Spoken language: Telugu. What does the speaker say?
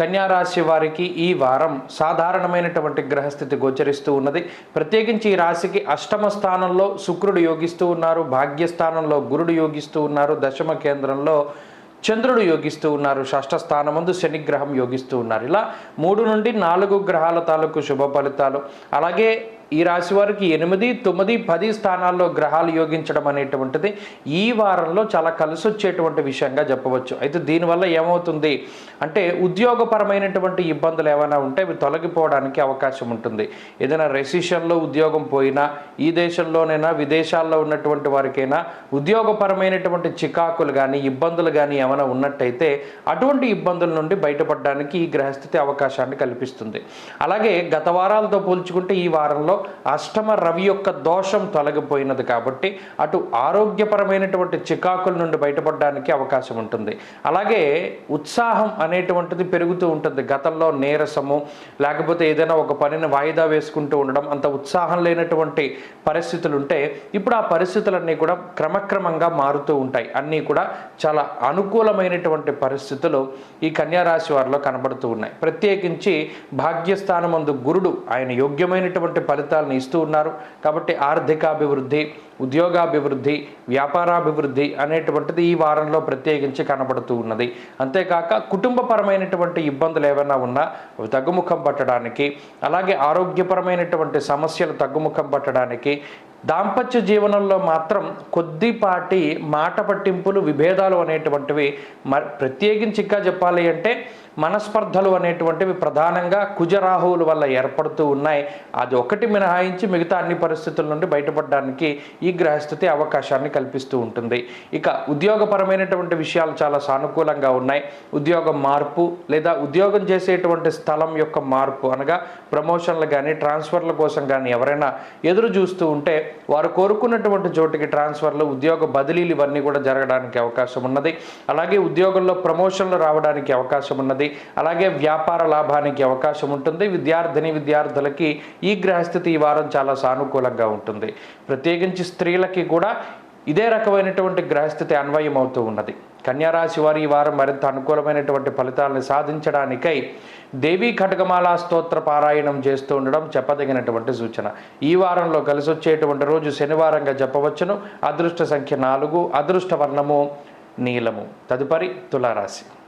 కన్యారాశి వారికి ఈ వారం సాధారణమైనటువంటి గ్రహస్థితి గోచరిస్తూ ఉన్నది. ప్రత్యేకించి ఈ రాశికి అష్టమ స్థానంలో శుక్రుడు యోగిస్తూ ఉన్నారు. భాగ్యస్థానంలో గురుడు యోగిస్తూ ఉన్నారు. దశమ కేంద్రంలో చంద్రుడు యోగిస్తూ ఉన్నారు. షష్ఠ స్థానమందు శనిగ్రహం యోగిస్తూ ఉన్నారు. ఇలా మూడు నుండి నాలుగు గ్రహాల తాలూకు శుభ ఫలితాలు. అలాగే ఈ రాశి వారికి ఎనిమిది తొమ్మిది పది స్థానాల్లో గ్రహాలు యోగించడం అనేటువంటిది ఈ వారంలో చాలా కలిసి వచ్చేటువంటి విషయంగా చెప్పవచ్చు. అయితే దీనివల్ల ఏమవుతుంది? అంటే ఉద్యోగపరమైనటువంటి ఇబ్బందులు ఏమైనా ఉంటే అవి తొలగిపోవడానికి అవకాశం ఉంటుంది. ఏదైనా రెసిషన్లో ఉద్యోగం పోయినా ఈ దేశంలోనైనా విదేశాల్లో ఉన్నటువంటి వారికైనా ఉద్యోగపరమైనటువంటి చికాకులు కానీ ఇబ్బందులు కానీ ఏమైనా ఉన్నట్టయితే అటువంటి ఇబ్బందుల నుండి బయటపడడానికి ఈ గ్రహస్థితి అవకాశాన్ని కల్పిస్తుంది. అలాగే గత వారాలతో పోల్చుకుంటే ఈ వారంలో అష్టమ రవి యొక్క దోషం తొలగిపోయినది కాబట్టి అటు ఆరోగ్యపరమైనటువంటి చికాకుల నుండి బయటపడడానికి అవకాశం ఉంటుంది. అలాగే ఉత్సాహం అనేటువంటిది పెరుగుతూ ఉంటుంది గతంలో నీరసము లేకపోతే ఏదైనా ఒక పనిని వాయిదా వేసుకుంటూ ఉండడం అంత ఉత్సాహం లేనటువంటి పరిస్థితులు ఉంటే ఇప్పుడు ఆ పరిస్థితులన్నీ కూడా క్రమక్రమంగా మారుతూ ఉంటాయి. అన్నీ కూడా చాలా అనుకూలమైనటువంటి పరిస్థితులు ఈ కన్యారాశి వారిలో కనబడుతూ ఉన్నాయి. ప్రత్యేకించి భాగ్యస్థానమందు గురుడు ఆయన యోగ్యమైనటువంటి ఫలితాలను ఇస్తూ ఉన్నారు. కాబట్టి ఆర్థికాభివృద్ధి ఉద్యోగాభివృద్ధి వ్యాపారాభివృద్ధి అనేటువంటిది ఈ వారంలో ప్రత్యేకించి కనబడుతూ ఉన్నది. అంతేకాక కుటుంబపరమైనటువంటి ఇబ్బందులు ఏమైనా ఉన్నా అవి తగ్గుముఖం పట్టడానికి అలాగే ఆరోగ్యపరమైనటువంటి సమస్యలు తగ్గుముఖం పట్టడానికి దాంపత్య జీవనంలో మాత్రం కొద్దిపాటి మాట పట్టింపులు విభేదాలు అనేటువంటివి మ ప్రత్యేకించి ఇంకా చెప్పాలి అంటే మనస్పర్ధలు అనేటువంటివి ప్రధానంగా కుజరాహువుల వల్ల ఏర్పడుతూ ఉన్నాయి. అది ఒకటి మినహాయించి మిగతా అన్ని పరిస్థితుల నుండి బయటపడడానికి ఈ గ్రహస్థితి అవకాశాన్ని కల్పిస్తూ ఉంటుంది. ఇక ఉద్యోగపరమైనటువంటి విషయాలు చాలా సానుకూలంగా ఉన్నాయి. ఉద్యోగం మార్పు లేదా ఉద్యోగం చేసేటువంటి స్థలం యొక్క మార్పు అనగా ప్రమోషన్లు కానీ ట్రాన్స్ఫర్ల కోసం కానీ ఎవరైనా ఎదురు చూస్తూ ఉంటే వారు కోరుకున్నటువంటి చోటికి ట్రాన్స్ఫర్లు ఉద్యోగ బదిలీలు ఇవన్నీ కూడా జరగడానికి అవకాశం ఉన్నది. అలాగే ఉద్యోగంలో ప్రమోషన్లు రావడానికి అవకాశం ఉన్నది. అలాగే వ్యాపార లాభానికి అవకాశం ఉంటుంది. విద్యార్థిని విద్యార్థులకి ఈ గ్రహస్థితి ఈ వారం చాలా సానుకూలంగా ఉంటుంది. ప్రత్యేకించి స్త్రీలకి కూడా ఇదే రకమైనటువంటి గ్రహస్థితి అన్వయం అవుతూ ఉన్నది. కన్యారాశి వారు ఈ వారం మరింత అనుకూలమైనటువంటి ఫలితాలను సాధించడానికై దేవీ ఖడ్గమాల స్తోత్ర పారాయణం చేస్తూ ఉండడం చెప్పదగినటువంటి సూచన. ఈ వారంలో కలిసి వచ్చేటువంటి రోజు శనివారంగా చెప్పవచ్చును అదృష్ట సంఖ్య నాలుగు అదృష్ట వర్ణము నీలము. తదుపరి తులారాశి.